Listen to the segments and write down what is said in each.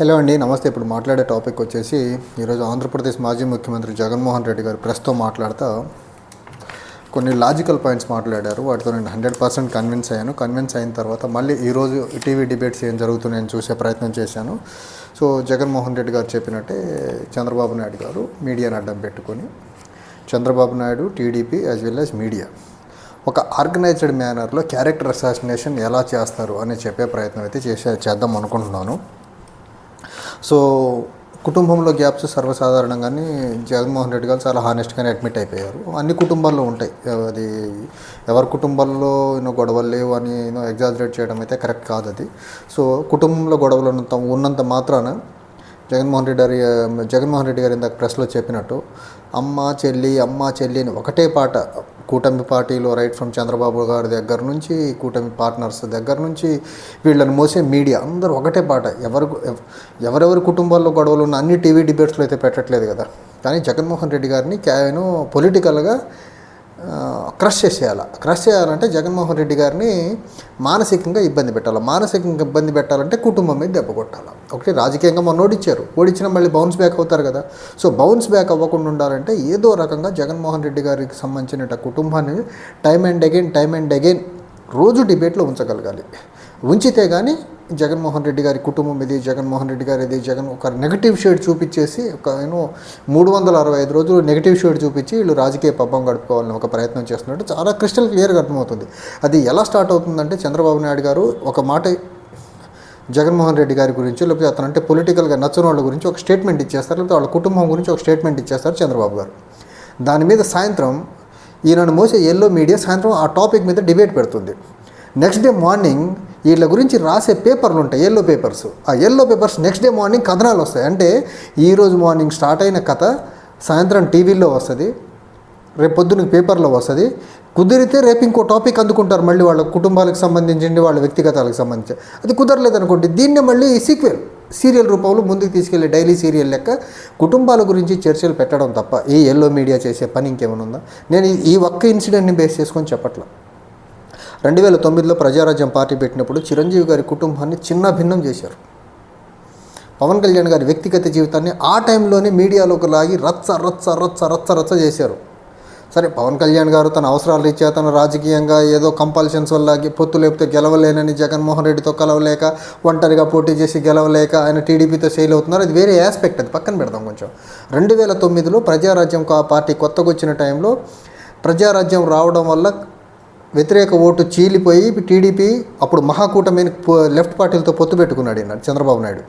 Hello అండి నమస్తే. ఇప్పుడు మాట్లాడే టాపిక్ వచ్చేసి ఈరోజు ఆంధ్రప్రదేశ్ మాజీ ముఖ్యమంత్రి జగన్మోహన్ రెడ్డి గారు ప్రెస్తో మాట్లాడుతూ కొన్ని లాజికల్ పాయింట్స్ మాట్లాడారు. వాటితో నేను హండ్రెడ్ పర్సెంట్ కన్విన్స్ అయ్యాను. కన్విన్స్ అయిన తర్వాత మళ్ళీ ఈరోజు టీవీ డిబేట్స్ ఏం జరుగుతున్నాయని చూసే ప్రయత్నం చేశాను. సో జగన్మోహన్ రెడ్డి గారు చెప్పినట్టే చంద్రబాబు నాయుడు గారు మీడియాను అడ్డం పెట్టుకొని Chandrababu Naidu TDP as well as media ఒక ఆర్గనైజ్డ్ మేనర్లో క్యారెక్టర్ అసాసినేషన్ ఎలా చేస్తారు అని చెప్పే ప్రయత్నం అయితే చేసే చేద్దాం అనుకుంటున్నాను. సో కుటుంబంలో గ్యాప్స్ సర్వసాధారణంగానే జగన్మోహన్ రెడ్డి గారు చాలా హానెస్ట్గానే అడ్మిట్ అయిపోయారు. అన్ని కుటుంబాల్లో ఉంటాయి. అది ఎవరి కుటుంబాల్లో ఏమో గొడవలు లేవు అని ఏమో ఎగ్జాజరేట్ చేయడం అయితే కరెక్ట్ కాదు అది. సో కుటుంబంలో గొడవలు ఉన్నంత ఉన్నంత మాత్రాన జగన్మోహన్ రెడ్డి గారి జగన్మోహన్ రెడ్డి గారు ఇందాక ప్రెస్లో చెప్పినట్టు అమ్మ చెల్లి అమ్మ చెల్లి అని ఒకటే పాట కూటమి పార్టీలో రైట్ ఫ్రమ్ చంద్రబాబు గారి దగ్గర నుంచి కూటమి పార్ట్నర్స్ దగ్గర నుంచి వీళ్ళని మోసే మీడియా అందరూ ఒకటే పాట. ఎవరు ఎవరెవరి కుటుంబాల్లో గొడవలు ఉన్న అన్ని టీవీ డిబేట్స్లో అయితే పెట్టట్లేదు కదా. కానీ జగన్మోహన్ రెడ్డి గారిని క్యాను పొలిటికల్గా క్రష్ చేసేయాలి? క్రష్ చేయాలంటే జగన్మోహన్ రెడ్డి గారిని మానసికంగా ఇబ్బంది పెట్టాలి? మానసికంగా ఇబ్బంది పెట్టాలంటే కుటుంబం మీద దెబ్బ కొట్టాలి? ఒకటి రాజకీయంగా మొన్న ఓడిచ్చారు. ఓడిచ్చిన మళ్ళీ బౌన్స్ బ్యాక్ అవుతారు కదా. సో బౌన్స్ బ్యాక్ అవ్వకుండా ఉండాలంటే ఏదో రకంగా జగన్మోహన్ రెడ్డి గారికి సంబంధించిన కుటుంబాన్ని time and again time and again రోజు డిబేట్లో ఉంచగలగాలి. ఉంచితే కానీ జగన్మోహన్ రెడ్డి గారి కుటుంబం ఇది జగన్మోహన్ రెడ్డి గారి ఇది జగన్ ఒక నెగిటివ్ షేడ్ చూపించేసి ఒక నేను మూడు వందల అరవై ఐదు రోజులు నెగిటివ్ షేడ్ చూపించి వీళ్ళు రాజకీయ పబ్బం గడుపుకోవాలని ఒక ప్రయత్నం చేస్తున్నట్టు చాలా క్రిస్టల్ క్లియర్గా అర్థమవుతుంది. అది ఎలా స్టార్ట్ అవుతుందంటే చంద్రబాబు నాయుడు గారు ఒక మాట జగన్మోహన్ రెడ్డి గారి గురించి లేకపోతే అతను అంటే పొలిటికల్గా నచ్చిన వాళ్ళ గురించి ఒక స్టేట్మెంట్ ఇచ్చేస్తారు లేకపోతే వాళ్ళ కుటుంబం గురించి ఒక స్టేట్మెంట్ ఇచ్చేస్తారు చంద్రబాబు గారు. దాని మీద సాయంత్రం ఈయనను మోసే ఎల్లో మీడియా సాయంత్రం ఆ టాపిక్ మీద డిబేట్ పెడుతుంది. నెక్స్ట్ డే మార్నింగ్ వీళ్ళ గురించి రాసే పేపర్లు ఉంటాయి ఎల్లో పేపర్స్ ఆ yellow papers next day morning కథనాలు వస్తాయి. అంటే ఈరోజు మార్నింగ్ స్టార్ట్ అయిన కథ సాయంత్రం టీవీలో వస్తుంది రేపు పొద్దున పేపర్లో వస్తుంది. కుదిరితే రేపు ఇంకో టాపిక్ అందుకుంటారు మళ్ళీ వాళ్ళ కుటుంబాలకు సంబంధించింది వాళ్ళ వ్యక్తిగతాలకు సంబంధించి. అది కుదరలేదు అనుకోండి దీన్నే మళ్ళీ సీక్వెల్ సీరియల్ రూపంలో ముందుకు తీసుకెళ్ళే డైలీ సీరియల్ లెక్క కుటుంబాల గురించి చర్చలు పెట్టడం తప్ప ఈ ఎల్లో మీడియా చేసే పని ఇంకేమైనా ఉందా? నేను ఈ- ఈ ఒక్క ఇన్సిడెంట్ని బేస్ చేసుకొని చెప్పట్లా. రెండు వేల తొమ్మిదిలో ప్రజారాజ్యం పార్టీ పెట్టినప్పుడు చిరంజీవి గారి కుటుంబాన్ని చిన్న భిన్నం చేశారు. పవన్ కళ్యాణ్ గారి వ్యక్తిగత జీవితాన్ని ఆ టైంలోనే మీడియాలోకి లాగి రచ్చ రచ్చ రచ్చ రచ్చ రచ్చ చేశారు. సరే పవన్ కళ్యాణ్ గారు తన అవసరాలు రీత్యా తన రాజకీయంగా ఏదో కంపల్షన్స్ వల్ల పొత్తు లేపితే గెలవలేనని జగన్మోహన్ రెడ్డితో కలవలేక ఒంటరిగా పోటీ చేసి గెలవలేక ఆయన టీడీపీతో ఫెయిల్ అవుతున్నారు. అది వేరే ఆస్పెక్ట్ అది పక్కన పెడదాం కొంచెం. రెండు వేల తొమ్మిదిలో ప్రజారాజ్యం కా- పార్టీ కొత్తగా వచ్చిన టైంలో ప్రజారాజ్యం రావడం వల్ల వ్యతిరేక ఓటు చీలిపోయి టీడీపీ అప్పుడు మహాకూటమి లెఫ్ట్ పార్టీలతో పొత్తు పెట్టుకున్నాడు ఈయన చంద్రబాబు నాయుడు.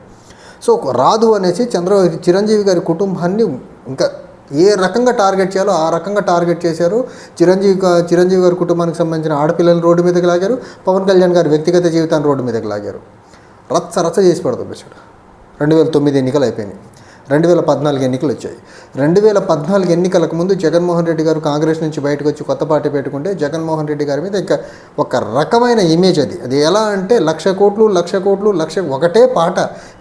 సో రాదు అనేసి చంద్ర చిరంజీవి గారి కుటుంబాన్ని ఇంకా ఏ రకంగా టార్గెట్ చేయాలో ఆ రకంగా టార్గెట్ చేశారు. చిరంజీవి చిరంజీవి గారి కుటుంబానికి సంబంధించిన ఆడపిల్లలు రోడ్డు మీదకి లాగారు. పవన్ కళ్యాణ్ గారి వ్యక్తిగత జీవితాన్ని రోడ్డు మీదకి లాగారు. రచ్చ రచ్చ చేసి పడుతుంది రెండు వేల తొమ్మిది ఎన్నికలు అయిపోయినాయి. రెండు వేల పద్నాలుగు ఎన్నికలు వచ్చాయి రెండు వేల పద్నాలుగు ఎన్నికలకు ముందు జగన్మోహన్ రెడ్డి గారు కాంగ్రెస్ నుంచి బయటకు వచ్చి కొత్త పార్టీ పెట్టుకుంటే జగన్మోహన్ రెడ్డి గారి మీద ఇంకా ఒక రకమైన ఇమేజ్ అది. అది ఎలా అంటే లక్ష కోట్లు లక్ష కోట్లు లక్ష ఒకటే పాట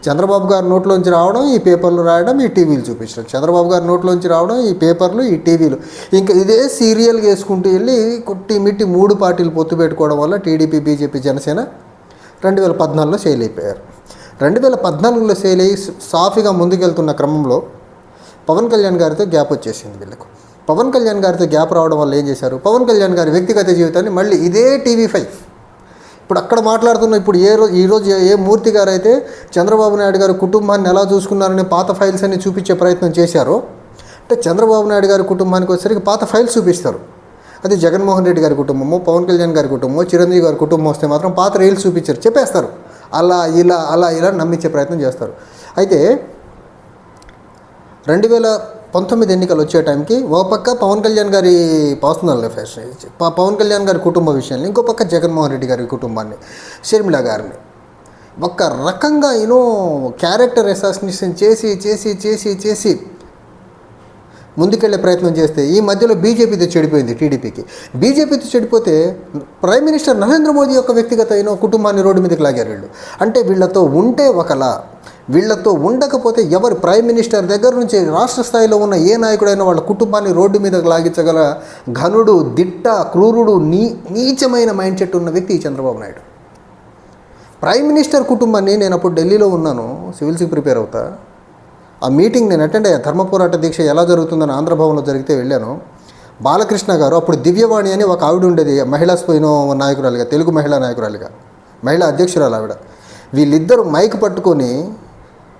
చంద్రబాబు గారి నోట్లోంచి రావడం ఈ పేపర్లు రాయడం ఈ టీవీలు చూపించడం. చంద్రబాబు గారి నోట్లోంచి రావడం ఈ పేపర్లు ఈ టీవీలు. ఇంకా ఇదే సీరియల్గా వేసుకుంటూ వెళ్ళి కొట్టి మిట్టి మూడు పార్టీలు పొత్తు పెట్టుకోవడం వల్ల టీడీపీ బీజేపీ జనసేన రెండు వేల పద్నాలుగులో సేల్ అయిపోయారు. రెండు వేల పద్నాలుగులో సేల్ అయ్యి సాఫీగా ముందుకెళ్తున్న క్రమంలో పవన్ కళ్యాణ్ గారితో గ్యాప్ వచ్చేసింది వీళ్ళకు. పవన్ కళ్యాణ్ గారితో గ్యాప్ రావడం వల్ల ఏం చేశారు? పవన్ కళ్యాణ్ గారి వ్యక్తిగత జీవితాన్ని మళ్ళీ ఇదే టీవీ ఫైవ్. ఇప్పుడు అక్కడ మాట్లాడుతున్న ఇప్పుడు ఏ రోజు ఈరోజు ఏ మూర్తి గారు అయితే చంద్రబాబు నాయుడు గారి కుటుంబాన్ని ఎలా చూసుకున్నారని పాత ఫైల్స్ అన్ని చూపించే ప్రయత్నం చేశారో అంటే చంద్రబాబు నాయుడు గారి కుటుంబానికి వచ్చేసరికి పాత ఫైల్స్ చూపిస్తారు. అది జగన్మోహన్ రెడ్డి గారి కుటుంబము పవన్ కళ్యాణ్ గారి కుటుంబము చిరంజీవి గారి కుటుంబం వస్తే మాత్రం పాత రీల్స్ చూపించారు చెప్పేస్తారు. అలా ఇలా అలా ఇలా నమ్మించే ప్రయత్నం చేస్తారు. అయితే రెండు వేల పంతొమ్మిది ఎన్నికలు వచ్చే టైంకి ఓ పక్క పవన్ కళ్యాణ్ గారి పర్సనల్ అఫైర్స్ పవన్ కళ్యాణ్ గారి కుటుంబ విషయాన్ని ఇంకో పక్క జగన్మోహన్ రెడ్డి గారి కుటుంబాన్ని షర్మిల గారిని. ఒక రకంగా యూనో క్యారెక్టర్ అసాసినేషన్ చేసి చేసి చేసి చేసి ముందుకెళ్ళే ప్రయత్నం చేస్తే ఈ మధ్యలో బీజేపీతో చెడిపోయింది టీడీపీకి. బీజేపీతో చెడిపోతే ప్రైమ్ మినిస్టర్ నరేంద్ర మోదీ యొక్క వ్యక్తిగత అయిన కుటుంబాన్ని రోడ్డు మీదకి లాగారు వీళ్ళు. అంటే వీళ్ళతో ఉంటే ఒకలా. వీళ్ళతో ఉండకపోతే ఎవరు ప్రైమ్ మినిస్టర్ దగ్గర నుంచి రాష్ట్ర స్థాయిలో ఉన్న ఏ నాయకుడైనా వాళ్ళ కుటుంబాన్ని రోడ్డు మీదకి లాగించగల ఘనుడు దిట్ట క్రూరుడు నీ నీచమైన మైండ్ సెట్ ఉన్న వ్యక్తి చంద్రబాబు నాయుడు. ప్రైమ్ మినిస్టర్ కుటుంబాన్ని నేను అప్పుడు ఢిల్లీలో ఉన్నాను సివిల్స్కి ప్రిపేర్ అవుతా. ఆ మీటింగ్ నేను అటెండ్ అయ్యా. ధర్మ పోరాట దీక్ష ఎలా జరుగుతుందని ఆంధ్రభవన్లో జరిగితే వెళ్ళాను. బాలకృష్ణ గారు అప్పుడు దివ్యవాణి అని ఒక ఆవిడ ఉండేది. మహిళా స్వయం నాయకురాలిగా తెలుగు మహిళా నాయకురాలిగా. మహిళా అధ్యక్షురాలు ఆవిడ. వీళ్ళిద్దరూ మైక్ పట్టుకొని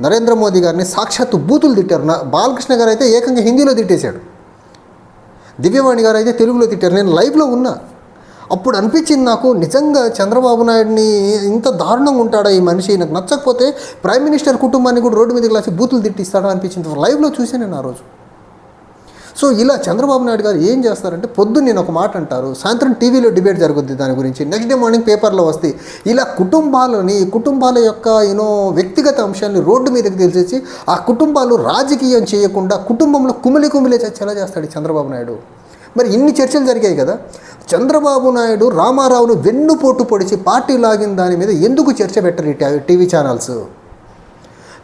నరేంద్ర మోదీ గారిని సాక్షాత్తు బూతులు తిట్టారు. నా బాలకృష్ణ గారు అయితే ఏకంగా హిందీలో తిట్టేశాడు. దివ్యవాణి గారు అయితే తెలుగులో తిట్టారు. నేను లైవ్లో ఉన్నా. అప్పుడు అనిపించింది నాకు నిజంగా చంద్రబాబు నాయుడిని ఇంత దారుణంగా ఉంటాడా ఈ మనిషి? నాకు నచ్చకపోతే ప్రైమ్ మినిస్టర్ కుటుంబాన్ని కూడా రోడ్డు మీదకి లాసి బూతులు తిట్టిస్తాడా అనిపించింది. లైవ్లో చూశాను నేను ఆ రోజు. సో ఇలా చంద్రబాబు నాయుడు గారు ఏం చేస్తారంటే పొద్దున్న నేను ఒక మాట అంటారు సాయంత్రం టీవీలో డిబేట్ జరుగుద్ది దాని గురించి. నెక్స్ట్ డే మార్నింగ్ పేపర్లో వస్తాయి ఇలా కుటుంబాలని కుటుంబాల యొక్క యూనో వ్యక్తిగత అంశాన్ని రోడ్డు మీదకి తెలిసేసి ఆ కుటుంబాలు రాజకీయం చేయకుండా కుటుంబంలో కుమిలి కుమిలే చచ్చేలా చేస్తాడు చంద్రబాబు నాయుడు. మరి ఇన్ని చర్చలు జరిగాయి కదా. చంద్రబాబు నాయుడు రామారావును వెన్నుపోటు పొడిచి పార్టీ లాగిన దాని మీద ఎందుకు చర్చ పెట్టరు టీవీ ఛానల్స్?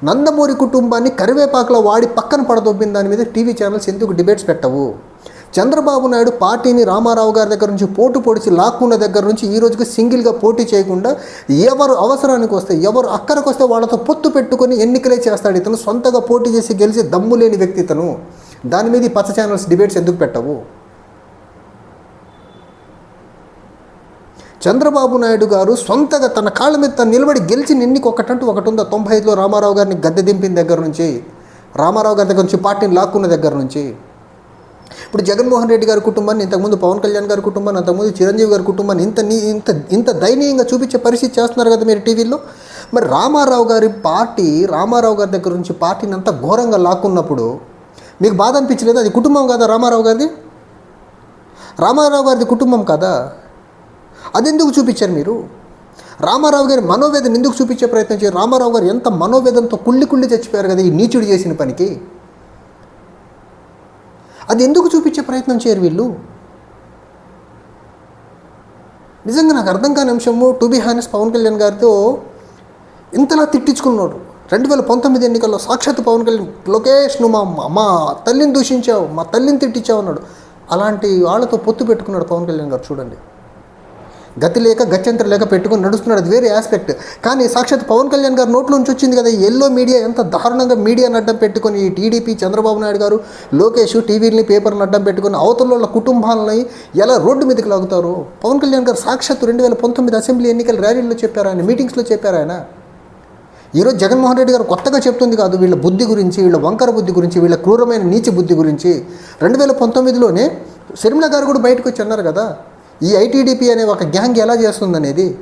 నందమూరి కుటుంబాన్ని కరివేపాకులో వాడి పక్కన పడదొబ్బిన దాని మీద టీవీ ఛానల్స్ ఎందుకు డిబేట్స్ పెట్టవు? చంద్రబాబు నాయుడు పార్టీని రామారావు గారి దగ్గర నుంచి పోటు పొడిచి లాక్కున్న దగ్గర నుంచి ఈ రోజుకి సింగిల్గా పోటీ చేయకుండా ఎవరు అవసరానికి వస్తే ఎవరు అక్కడికి వస్తే వాళ్ళతో పొత్తు పెట్టుకొని ఎన్నికలే చేస్తాడు ఇతను. సొంతగా పోటీ చేసి గెలిచి దమ్ము లేని వ్యక్తి ఇతను. దాని మీద ఈ పచ్చ ఛానల్స్ డిబేట్స్ ఎందుకు పెట్టవు? చంద్రబాబు నాయుడు గారు సొంతగా తన కాళ్ళ మీద తను నిలబడి గెలిచిన ఎన్నిక ఒకటంటూ ఒకటి ఉందా తొంభై ఐదులో రామారావు గారిని గద్దె దింపిన దగ్గర నుంచి రామారావు గారి దగ్గర నుంచి పార్టీని లాక్కున్న దగ్గర నుంచి. ఇప్పుడు జగన్మోహన్ రెడ్డి గారి కుటుంబాన్ని ఇంతకుముందు పవన్ కళ్యాణ్ గారి కుటుంబాన్ని అంతకుముందు చిరంజీవి గారి కుటుంబాన్ని ఇంత నీ ఇంత ఇంత దయనీయంగా చూపించే పరిస్థితి చేస్తున్నారు కదా మీరు టీవీలో మరి రామారావు గారి పార్టీ రామారావు గారి దగ్గర నుంచి పార్టీని అంత ఘోరంగా లాక్కున్నప్పుడు మీకు బాధ అనిపించలేదు? అది కుటుంబం కదా రామారావు గారిది? రామారావు గారిది కుటుంబం కదా? అదెందుకు చూపించారు మీరు? రామారావు గారి మనోవేదన ఎందుకు చూపించే ప్రయత్నం చేయరు? రామారావు గారు ఎంత మనోవేదనతో కుళ్ళి కుళ్ళి చచ్చిపోయారు కదా ఈ నీచుడు చేసిన పనికి? అది ఎందుకు చూపించే ప్రయత్నం చేయరు వీళ్ళు? నిజంగా నాకు అర్థం కాని అంశము to be honest Pawan Kalyan గారితో ఇంతలా తిట్టించుకున్నాడు. రెండు వేల పంతొమ్మిది ఎన్నికల్లో సాక్షాత్ పవన్ కళ్యాణ్ లోకేష్ నువ్వు మా మా తల్లిని దూషించావు మా తల్లిని తిట్టించావు అన్నాడు. అలాంటి వాళ్ళతో పొత్తు పెట్టుకున్నాడు పవన్ కళ్యాణ్ గారు చూడండి. గతి లేక గత్యంతరం లేక పెట్టుకుని నడుస్తున్నాడు. అది వేరే ఆస్పెక్ట్ కానీ సాక్షాత్ పవన్ కళ్యాణ్ గారు నోట్లో నుంచి వచ్చింది కదా ఎల్లో మీడియా ఎంత దారుణంగా మీడియాను అడ్డం పెట్టుకొని ఈ టీడీపీ చంద్రబాబు నాయుడు గారు లోకేష్ టీవీని పేపర్ని అడ్డం పెట్టుకుని అవతల వాళ్ళ కుటుంబాలని ఎలా రోడ్డు మీదకి లాగుతారు? పవన్ కళ్యాణ్ గారు సాక్షాత్ రెండు వేల పంతొమ్మిది అసెంబ్లీ ఎన్నికల ర్యాలీలో చెప్పారు ఆయన మీటింగ్స్లో చెప్పారు ఆయన. ఈరోజు జగన్మోహన్ రెడ్డి గారు కొత్తగా చెప్తుంది కాదు వీళ్ళ బుద్ధి గురించి వీళ్ళ వంకర బుద్ధి గురించి వీళ్ళ క్రూరమైన నీచి బుద్ధి గురించి. రెండు వేల పంతొమ్మిదిలోనే శర్మిల గారు కూడా బయటకు వచ్చి అన్నారు కదా ఈ ఐటీడీపీ అనే ఒక గ్యాంగ్ ఎలా చేస్తుందనేది?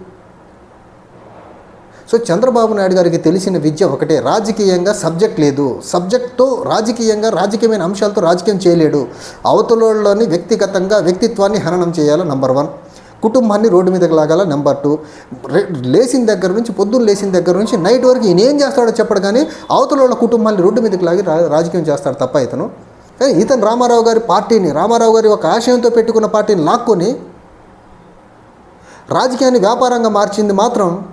సో చంద్రబాబు నాయుడు గారికి తెలిసిన విద్య ఒకటే రాజకీయంగా సబ్జెక్ట్ లేదు. సబ్జెక్ట్తో రాజకీయంగా రాజకీయమైన అంశాలతో రాజకీయం చేయలేడు. అవతలలోని వ్యక్తిగతంగా వ్యక్తిత్వాన్ని హననం చేయాలి నంబర్ వన్. కుటుంబాన్ని రోడ్డు మీదకి లాగాల నెంబర్ టూ. లేచిన దగ్గర నుంచి పొద్దున్న లేచిన దగ్గర నుంచి నైట్ వరకు ఈయన ఏం చేస్తాడో చెప్పడు కానీ అవతల వాళ్ళ కుటుంబాన్ని రోడ్డు మీదకి లాగి రా- రాజకీయం చేస్తాడు తప్ప ఇతను. కానీ ఇతను రామారావు గారి పార్టీని రామారావు గారి ఒక ఆశయంతో పెట్టుకున్న పార్టీని లాక్కొని రాజకీయాన్ని వ్యాపారంగా మార్చింది మాత్రం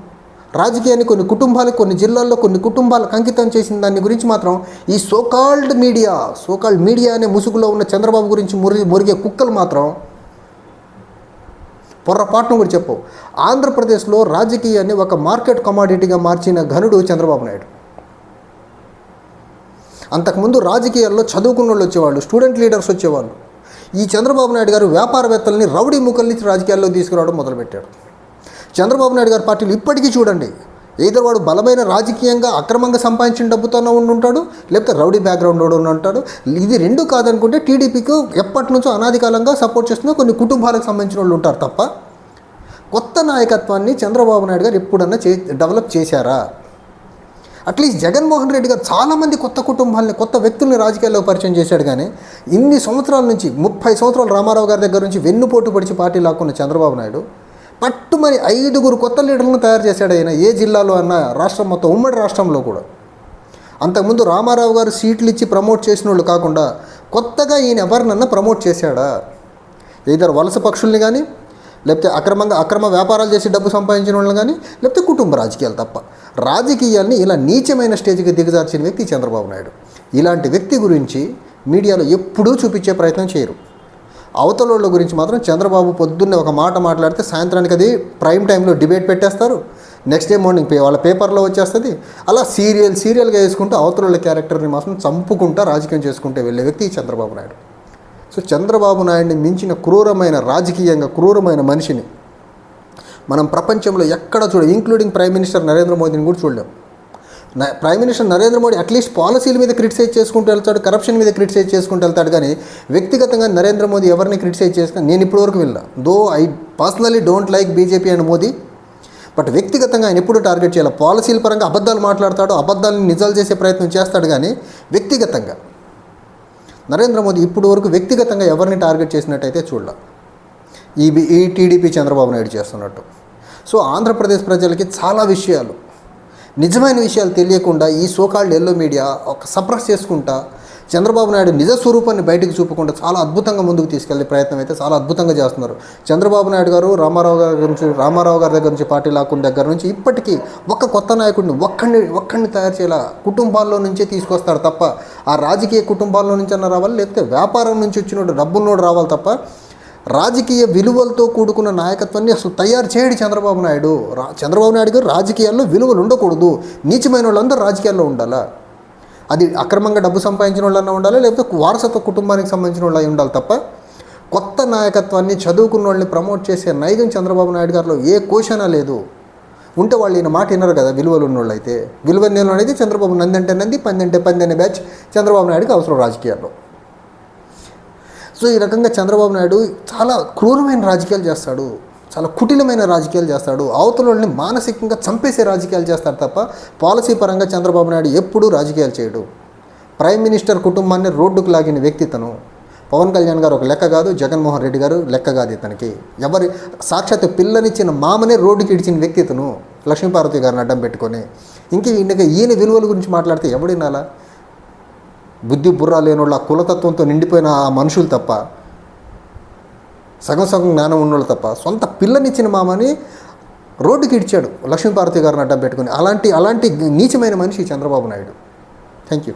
రాజకీయాన్ని కొన్ని కుటుంబాలకు కొన్ని జిల్లాల్లో కొన్ని కుటుంబాలకు అంకితం చేసిన దాని గురించి మాత్రం ఈ సోకాల్డ్ మీడియా సోకాల్డ్ మీడియా అనే ముసుగులో ఉన్న చంద్రబాబు గురించి మురిగి మురిగే కుక్కలు మాత్రం పొర్రపాటును కూడా చెప్పు ఆంధ్రప్రదేశ్లో రాజకీయాన్ని ఒక మార్కెట్ కమాడిటీగా మార్చిన ఘనుడు చంద్రబాబు నాయుడు. అంతకుముందు రాజకీయాల్లో చదువుకున్న వాళ్ళు వచ్చేవాళ్ళు స్టూడెంట్ లీడర్స్ వచ్చేవాళ్ళు. ఈ చంద్రబాబు నాయుడు గారు వ్యాపారవేత్తల్ని రౌడీ ముక్కల నుంచి రాజకీయాల్లో తీసుకురావడం మొదలుపెట్టాడు. చంద్రబాబు నాయుడు గారి పార్టీలు ఇప్పటికీ చూడండి ఏదో వాడు బలమైన రాజకీయంగా అక్రమంగా సంపాదించిన డబ్బుతోనే ఉండి ఉంటాడు లేకపోతే రౌడీ బ్యాక్గ్రౌండ్ ఉండి ఉంటాడు ఇది రెండు కాదనుకుంటే టీడీపీకి ఎప్పటి నుంచో అనాదికాలంగా సపోర్ట్ చేస్తున్న కొన్ని కుటుంబాలకు సంబంధించిన వాళ్ళు ఉంటారు తప్ప కొత్త నాయకత్వాన్ని చంద్రబాబు నాయుడు గారు ఎప్పుడన్నా చే డెవలప్ చేశారా? అట్లీస్ట్ జగన్మోహన్ రెడ్డి గారు చాలామంది కొత్త కుటుంబాలని కొత్త వ్యక్తుల్ని రాజకీయాల్లో పరిచయం చేశాడు కానీ ఇన్ని సంవత్సరాల నుంచి ముప్పై సంవత్సరాలు రామారావు గారి దగ్గర నుంచి వెన్నుపోటు పడిచి పార్టీ లాక్కున్న చంద్రబాబు నాయుడు పట్టు మరి ఐదుగురు కొత్త లీడర్లను తయారు చేశాడు ఆయన ఏ జిల్లాలో అన్న రాష్ట్రం మొత్తం ఉమ్మడి రాష్ట్రంలో కూడా. అంతకుముందు రామారావు గారు సీట్లు ఇచ్చి ప్రమోట్ చేసిన వాళ్ళు కాకుండా కొత్తగా ఈయన ఎవరినన్నా ప్రమోట్ చేశాడా? ఇద్దరు వలస పక్షుల్ని కానీ లేకపోతే అక్రమంగా అక్రమ వ్యాపారాలు చేసి డబ్బు సంపాదించిన వాళ్ళని కానీ లేకపోతే కుటుంబ రాజకీయాలు తప్ప. రాజకీయాల్ని ఇలా నీచమైన స్టేజ్కి దిగజార్చిన వ్యక్తి చంద్రబాబు నాయుడు. ఇలాంటి వ్యక్తి గురించి మీడియాలో ఎప్పుడూ చూపించే ప్రయత్నం చేయరు. అవతలోళ్ళ గురించి మాత్రం చంద్రబాబు పొద్దున్నే ఒక మాట మాట్లాడితే సాయంత్రానికి అది ప్రైమ్ టైంలో డిబేట్ పెట్టేస్తారు. నెక్స్ట్ డే మార్నింగ్ పే వాళ్ళ పేపర్లో వచ్చేస్తుంది. అలా సీరియల్ సీరియల్గా వేసుకుంటూ అవతల క్యారెక్టర్ని మాత్రం చంపుకుంటా రాజకీయం చేసుకుంటే వెళ్ళే వ్యక్తి చంద్రబాబు నాయుడు. సో చంద్రబాబు నాయుడిని మించిన క్రూరమైన రాజకీయంగా క్రూరమైన మనిషిని మనం ప్రపంచంలో ఎక్కడ చూడ ఇంక్లూడింగ్ ప్రైమ్ మినిస్టర్ నరేంద్ర మోదీని కూడా చూడలేం. Prime minister Narendra Modi at least పాలసీల మీద క్రిటిసైజ్ చేసుకుంటూ వెళ్తాడు కరప్షన్ మీద క్రిటిసైజ్ చేసుకుంటూ వెళ్తాడు కానీ వ్యక్తిగతంగా నరేంద్ర మోదీ ఎవరిని క్రిటిసైజ్ చేసినా నేను ఇప్పటివరకు వెళ్ళా though I personally don't like BJP and Modi but వ్యక్తిగతంగా ఆయన ఎప్పుడు టార్గెట్ చేయాలి? పాలసీల పరంగా అబద్ధాలు మాట్లాడతాడు అబద్ధాలను నిజాలు చేసే ప్రయత్నం చేస్తాడు కానీ వ్యక్తిగతంగా నరేంద్ర మోదీ ఇప్పుడు వరకు వ్యక్తిగతంగా ఎవరిని టార్గెట్ చేసినట్టయితే చూడాల. ఈ ఈ టీడీపీ చంద్రబాబు నాయుడు చేస్తున్నట్టు. సో ఆంధ్రప్రదేశ్ ప్రజలకి చాలా విషయాలు నిజమైన విషయాలు తెలియకుండా ఈ సోకాల్డ్ ఎల్లో మీడియా ఒక సప్రెస్ చేసుకుంటా చంద్రబాబు నాయుడు నిజ స్వరూపాన్ని బయటకు చూపకుండా చాలా అద్భుతంగా ముందుకు తీసుకెళ్ళే ప్రయత్నం అయితే చాలా అద్భుతంగా చేస్తున్నారు. చంద్రబాబు నాయుడు గారు రామారావు గారి గురించి రామారావు గారి దగ్గర నుంచి పార్టీ లాక్కుని దగ్గర నుంచి ఇప్పటికీ ఒక్క కొత్త నాయకుడిని ఒక్కడిని ఒక్కడిని తయారు చేయాల? కుటుంబాల్లో నుంచే తీసుకొస్తారు తప్ప ఆ రాజకీయ కుటుంబాల్లో నుంచి అన్న రావాలి లేకపోతే వ్యాపారం నుంచి వచ్చినోడు డబ్బున్నోడు రావాలి తప్ప రాజకీయ విలువలతో కూడుకున్న నాయకత్వాన్ని అసలు తయారు చేయడు చంద్రబాబు నాయుడు. రా చంద్రబాబు నాయుడు గారు రాజకీయాల్లో విలువలు ఉండకూడదు. నీచమైన వాళ్ళందరూ రాజకీయాల్లో ఉండాలా? అది అక్రమంగా డబ్బు సంపాదించిన వాళ్ళన్నా ఉండాలి? లేకపోతే వారసత్వ కుటుంబానికి సంబంధించిన వాళ్ళు అయి ఉండాలి తప్ప కొత్త నాయకత్వాన్ని చదువుకున్న వాళ్ళని ప్రమోట్ చేసే నైజం చంద్రబాబు నాయుడు గారిలో ఏ కోశన లేదు. ఉంటే వాళ్ళు ఈయన మాట వినరు కదా విలువలు ఉన్నోళ్ళు అయితే. విలువ నేను అనేది చంద్రబాబు నంది అంటే నంది పంది అంటే పంది అనే బ్యాచ్ చంద్రబాబు నాయుడుకి అవసరం రాజకీయాల్లో. సో ఈ రకంగా చంద్రబాబు నాయుడు చాలా క్రూరమైన రాజకీయాలు చేస్తాడు. చాలా కుటిలమైన రాజకీయాలు చేస్తాడు. అవతలని మానసికంగా చంపేసే రాజకీయాలు చేస్తాడు తప్ప పాలసీ పరంగా చంద్రబాబు నాయుడు ఎప్పుడూ రాజకీయాలు చేయడు. ప్రైమ్ మినిస్టర్ కుటుంబాన్ని రోడ్డుకు లాగిన వ్యక్తి తను. పవన్ కళ్యాణ్ గారు ఒక లెక్క కాదు జగన్మోహన్ రెడ్డి గారు లెక్క కాదు ఇతనికి. ఎవరి సాక్షాత్ పిల్లనిచ్చిన మామనే రోడ్డుకి ఇడిచిన వ్యక్తి ఇతను లక్ష్మీపార్వతి గారిని అడ్డం పెట్టుకొని. ఇంక ఇంకా ఈయన విలువల గురించి మాట్లాడితే ఎవడినాలా బుద్ధి బుర్ర లేనోళ్ళు ఆ కులతత్వంతో నిండిపోయిన ఆ మనుషులు తప్ప. సగం సగం జ్ఞానం ఉన్నోళ్ళు తప్ప సొంత పిల్లనిచ్చిన మామని రోడ్డుకి ఇడ్చాడు లక్ష్మీపార్వతి గారిని అడ్డం పెట్టుకుని. అలాంటి అలాంటి నీచమైన మనిషి చంద్రబాబు నాయుడు. Thank you